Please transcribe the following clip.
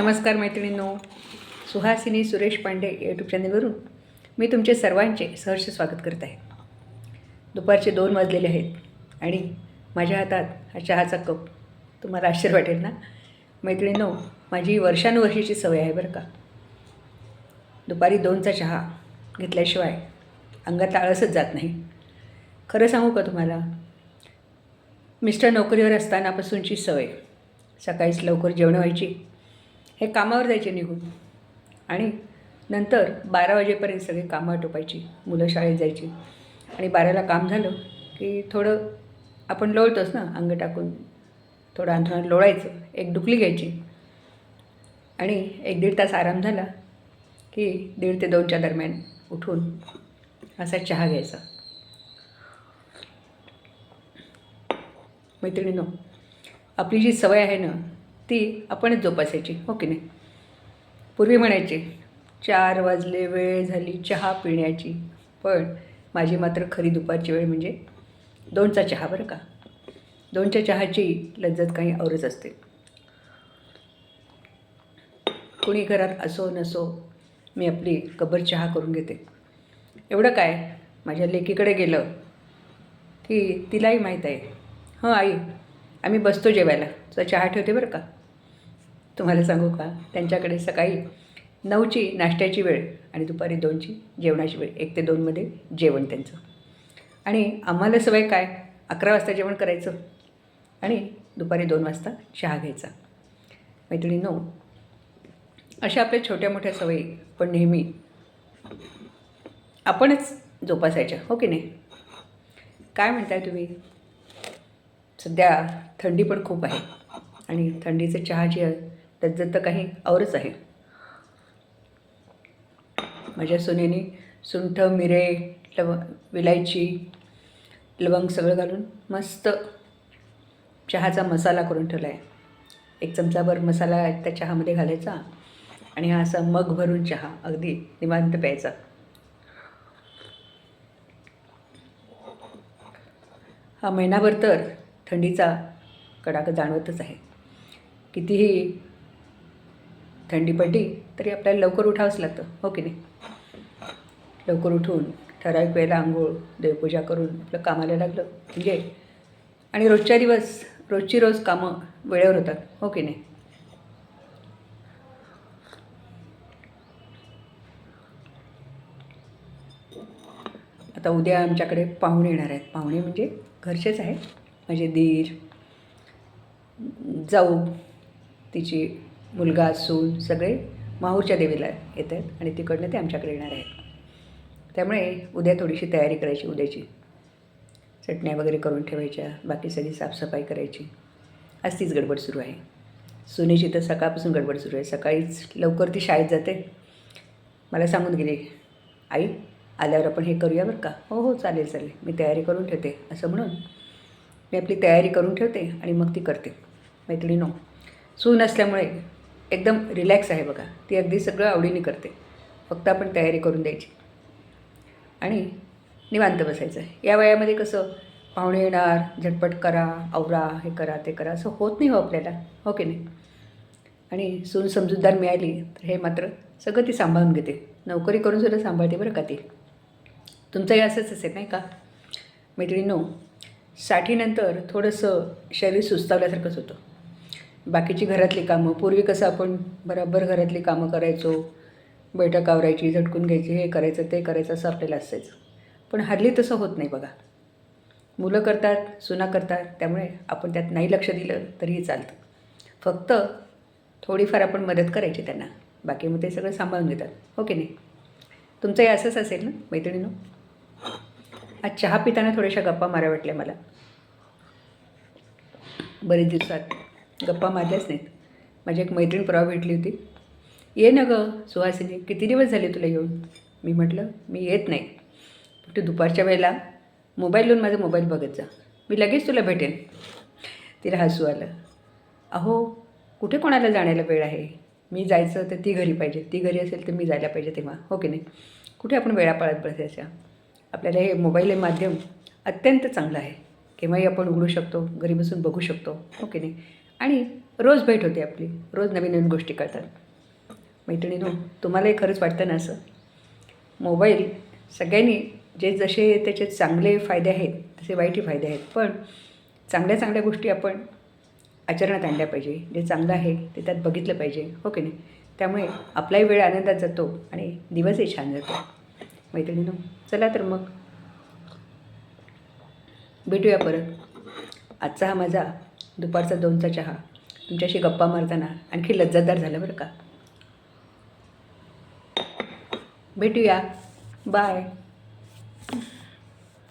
नमस्कार मैत्रिणींनो. सुहासिनी सुरेश पांडे यूट्यूब चॅनलवरून मी तुमचे सर्वांचे सहर्ष स्वागत करत आहे. दुपारचे दोन वाजलेले आहेत आणि माझ्या हातात हा चहाचा कप. तुम्हाला आश्चर्य वाटेल ना? मैत्रिणींनो माझी वर्षानुवर्षीची सवय आहे बरं का. दुपारी दोनचा चहा घेतल्याशिवाय अंगात आळसच जात नाही. खरं सांगू का तुम्हाला? मिस्टर नोकरीवर असतानापासूनची सवय. सकाळीच लवकर जेवण व्हायची. हे कामावर जायचे निघून. आणि नंतर बारा वाजेपर्यंत सगळी कामं आटोपायची मुलं शाळेत जायची. आणि बाराला काम झालं की थोडं आपण लोळतोच ना अंग टाकून. थोडं अंथरुणात लोळायचं एक डुकली घ्यायची. आणि एक दीड तास आराम झाला की दीड ते दोनच्या दरम्यान उठून असा चहा घ्यायचा. मैत्रिणीनो आपली जी सवय आहे ना ती आपणच जोपासायची हो की नाही? पूर्वी म्हणायचे चार वाजले वेळ झाली चहा पिण्याची. पण माझी मात्र खरी दुपारची वेळ म्हणजे दोनचा चहा बरं का? दोनच्या चहाची लज्जत काही औरच असते. कुणी घरात असो नसो मी आपली कबर चहा करून घेते. एवढं काय? माझ्या लेकीकडे गेलं की तिलाही माहीत आहे. हं आई आम्ही बसतो जेवायला. तर चहा ठेवते बरं का? तुम्हाला सांगू का? त्यांच्याकडे सकाळी नऊची नाश्त्याची वेळ आणि दुपारी दोनची जेवणाची वेळ. एक ते दोनमध्ये जेवण त्यांचं. आणि आम्हाला सवय काय? अकरा वाजता जेवण करायचं आणि दुपारी दोन वाजता चहा घ्यायचा. मैत्रिणी नऊ अशा आपल्या छोट्या मोठ्या सवयी पण नेहमी आपणच जोपासायच्या हो की नाही? काय म्हणताय तुम्ही? सध्या थंडी पण खूप आहे आणि थंडीचं जे लज्जत तर काही औरच आहे. माझ्या सुनेने सुंठ मिरे लव विलायची लवंग सगळं घालून मस्त चहाचा मसाला करून ठेवला आहे एक चमचाभर मसाला त्या चहामध्ये घालायचा आणि हा असा मग भरून चहा अगदी निवांत प्यायचा. हा महिनाभर तर थंडीचा कडाका जाणवतच आहे. कितीही थंडी पडली तरी आपल्याला लवकर उठावंच लागतं हो की नाही? लवकर उठून ठराविक वेळेला आंघोळ देवपूजा करून आपलं कामाला लागलं म्हणजे आणि रोजच्या दिवस रोजची रोज कामं वेळेवर होतात हो की नाही? आता उद्या आमच्याकडे पाहुणे येणार आहेत. पाहुणे म्हणजे घरचेच आहेत. माझे दीर जाऊ तिची मुलगा सून सगळे माहूरच्या देवीला येत आहेत आणि तिकडनं ते आमच्याकडे येणार आहेत. त्यामुळे उद्या थोडीशी तयारी करायची उद्याची. चटण्या वगैरे करून ठेवायच्या बाकी सगळी साफसफाई करायची. आज तीच गडबड सुरू आहे. सुनेची तर सकाळपासून गडबड सुरू आहे. सकाळीच लवकर ती शाळेत जाते. मला सांगून गेली आई आल्यावर आपण हे करूया बरं का? हो हो चालेल चालेल. मी तयारी करून ठेवते. असं म्हणून मी आपली तयारी करून ठेवते आणि मग ती करते. मैत्रिणी नो सून असल्यामुळे एकदम रिलॅक्स आहे बघा. ती अगदी सगळं आवडीने करते. फक्त आपण तयारी करून द्यायची. आणि निवांत बसायचं. आहे या वयामध्ये कसं? पाहुणे येणार झटपट करा आवरा हे करा ते करा. असं होत नाही हो आपल्याला. हो की नाही? आणि सून समजूतदार मिळाली तर हे मात्र सगळं ती सांभाळून घेते. नोकरी करून सुद्धा सांभाळते बरं का ती. तुमचंही असंच असेल नाही का? मैत्रिणीनो साठीनंतर थोडंसं शरीर सुस्तावल्यासारखंच होतं. बाकीची घरातली कामं. पूर्वी कसं आपण बरोबर घरातली कामं करायचो बैठक आवरायची झटकून घ्यायची हे करायचं ते करायचं असं आपल्याला असायचं. पण हल्ली तसं होत नाही बघा. मुलं करतात सुना करतात त्यामुळे आपण त्यात नाही लक्ष दिलं तरीही चालतं. फक्त थोडीफार आपण मदत करायची त्यांना. बाकी मग ते सगळं सांभाळून घेतात. हो की नाही? तुमचंही असंच असेल ना मैत्रिणीनं? आज चहा पिताना थोड्याशा गप्पा मारा वाटल्या मला. बरेच दिवसात. गप्पा मारल्याच नाहीत. माझी एक मैत्रीण परवा भेटली होती. ये ना गं सुहासिनी किती दिवस झाले तुला येऊन? मी म्हटलं मी येत नाही. तू दुपारच्या वेळेला मोबाईल लावून माझा मोबाईल बघत जा. मी लगेच तुला भेटेन. तिला हसू आलं. अहो कुठे कोणाला जाण्याला वेळ आहे? मी जायचं तर ती घरी पाहिजे. ती घरी असेल तर मी जायला पाहिजे तेव्हा. हो की नाही? कुठे आपण वेळा पाळत बसायच्या आपल्याला हे मोबाईल हे माध्यम अत्यंत चांगलं आहे. केव्हाही आपण उघडू शकतो घरी बसून बघू शकतो. हो की नाही? आणि रोज भेट होते आपली. रोज नवीन नवीन गोष्टी कळतात. मैत्रिणीनो तुम्हालाही खरंच वाटतं ना असं? मोबाईल सगळ्यांनी जे जसे त्याचे चांगले फायदे आहेत तसे वाईटही फायदे आहेत. पण चांगल्या चांगल्या गोष्टी आपण आचरणात आणल्या पाहिजे. जे चांगलं आहे ते त्यात बघितलं पाहिजे. हो की नाही? त्यामुळे आपलाही वेळ आनंदात जातो आणि दिवसही छान जातो. मैत्रिणीनो चला तर मग भेटूया परत. आजचा हा माझा दुपारचा दोनचा चहा. तुमच्याशी गप्पा मारताना आणखी लज्जतदार झालं बरं का? भेटूया. बाय.